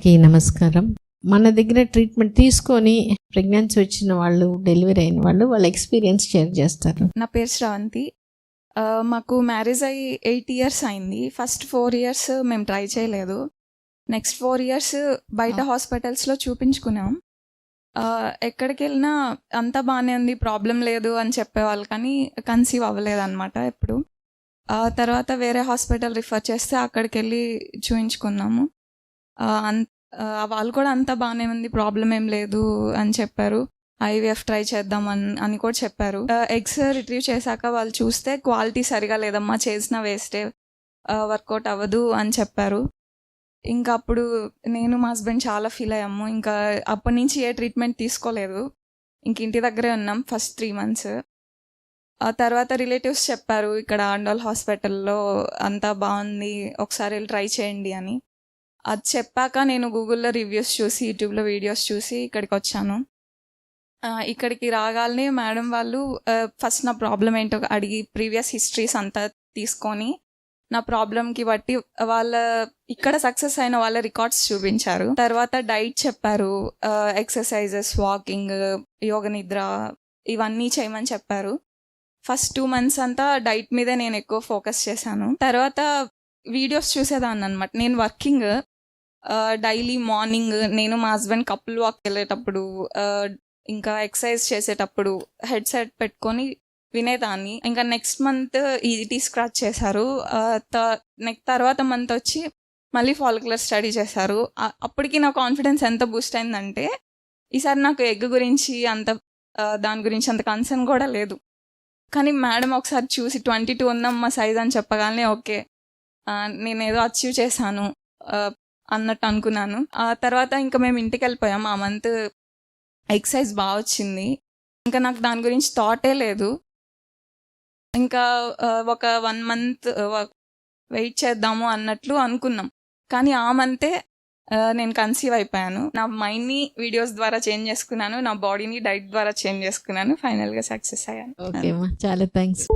అందరికీ నమస్కారం. మన దగ్గర ట్రీట్మెంట్ తీసుకొని ప్రెగ్నెన్సీ వచ్చిన వాళ్ళు డెలివరీ అయిన వాళ్ళు వాళ్ళ ఎక్స్పీరియన్స్ షేర్ చేస్తారు. నా పేరు శ్రవంతి. మాకు మ్యారేజ్ అయ్యి ఎయిట్ ఇయర్స్ అయింది. ఫస్ట్ ఫోర్ ఇయర్స్ మేము ట్రై చేయలేదు. నెక్స్ట్ ఫోర్ ఇయర్స్ బయట హాస్పిటల్స్లో చూపించుకున్నాం. ఎక్కడికి వెళ్ళినా అంతా బాగానే ఉంది ప్రాబ్లం లేదు అని చెప్పేవాళ్ళు కానీ కన్సీవ్ అవ్వలేదు అనమాట ఎప్పుడు తర్వాత వేరే హాస్పిటల్ రిఫర్ చేస్తే అక్కడికి వెళ్ళి చూయించుకున్నాము. ఆ, వాళ్ళు కూడా అంతా బాగానే ఉంది ప్రాబ్లం ఏం లేదు అని చెప్పారు. ఐవీఎఫ్ ట్రై చేద్దాం అని అని కూడా చెప్పారు. ఎగ్స్ రిట్రీవ్ చేశాక వాళ్ళు చూస్తే క్వాలిటీ సరిగా లేదమ్మా చేసిన వేస్టే వర్కౌట్ అవ్వదు అని చెప్పారు. ఇంకా అప్పుడు నేను మా హస్బెండ్ చాలా ఫీల్ అయ్యాము. ఇంకా అప్పటి నుంచి ఏ ట్రీట్మెంట్ తీసుకోలేదు. ఇంక ఇంటి దగ్గరే ఉన్నాం ఫస్ట్ త్రీ మంత్స్ ఆ తర్వాత రిలేటివ్స్ చెప్పారు ఇక్కడ ఆండోల్ హాస్పిటల్లో అంతా బాగుంది ఒకసారి వెళ్ళి ట్రై చేయండి అని. అది చెప్పాక నేను గూగుల్లో రివ్యూస్ చూసి యూట్యూబ్లో వీడియోస్ చూసి ఇక్కడికి వచ్చాను ఇక్కడికి రాగానే మేడం వాళ్ళు ఫస్ట్ నా ప్రాబ్లం ఏంటో అడిగి ప్రీవియస్ హిస్టరీస్ అంతా తీసుకొని నా ప్రాబ్లంకి బట్టి వాళ్ళ ఇక్కడ సక్సెస్ అయిన వాళ్ళ రికార్డ్స్ చూపించారు. తర్వాత డైట్ చెప్పారు ఎక్సర్సైజెస్ వాకింగ్ యోగ నిద్ర ఇవన్నీ చేయమని చెప్పారు. ఫస్ట్ టూ మంత్స్ అంతా డైట్ మీదే నేను ఎక్కువ ఫోకస్ చేశాను. తర్వాత వీడియోస్ చూసేదాన్ని అనమాట నేను వర్కింగ్ డైలీ మార్నింగ్ నేను మా హస్బెండ్ కపుల్ వాక్ వెళ్ళేటప్పుడు ఇంకా ఎక్సర్సైజ్ చేసేటప్పుడు హెడ్ సెట్ పెట్టుకొని వినేదాన్ని. ఇంకా నెక్స్ట్ మంత్ ఈటీ స్క్రాచ్ చేశారు. నెక్స్ట్ తర్వాత మంత్ వచ్చి మళ్ళీ ఫాలిక్యులర్ స్టడీ చేశారు. అప్పటికి నా కాన్ఫిడెన్స్ ఎంత బూస్ట్ అయిందంటే ఈసారి నాకు ఎగ్ గురించి అంత దాని గురించి అంత కన్సర్న్ కూడా లేదు. కానీ మేడం ఒకసారి చూసి ట్వంటీ టూ ఉందమ్మా సైజ్ అని చెప్పగానే ఓకే. నేను ఏదో అచీవ్ చేశాను. అన్నట్టు అనుకున్నాను. ఆ తర్వాత ఇంకా మేము ఇంటికి వెళ్ళిపోయాం. ఆ మంత్ ఎక్సర్సైజ్ బాగా వచ్చింది. ఇంకా నాకు దాని గురించి థాటే లేదు. ఇంకా ఒక వన్ మంత్ వెయిట్ చేద్దాము అన్నట్లు అనుకున్నాం. కానీ ఆ మంతే నేను కన్సీవ్ అయిపోయాను. నా మైండ్ని వీడియోస్ ద్వారా చేంజ్ చేసుకున్నాను. నా బాడీని డైట్ ద్వారా చేంజ్ చేసుకున్నాను. ఫైనల్గా సక్సెస్ అయ్యాను. చాలా థ్యాంక్స్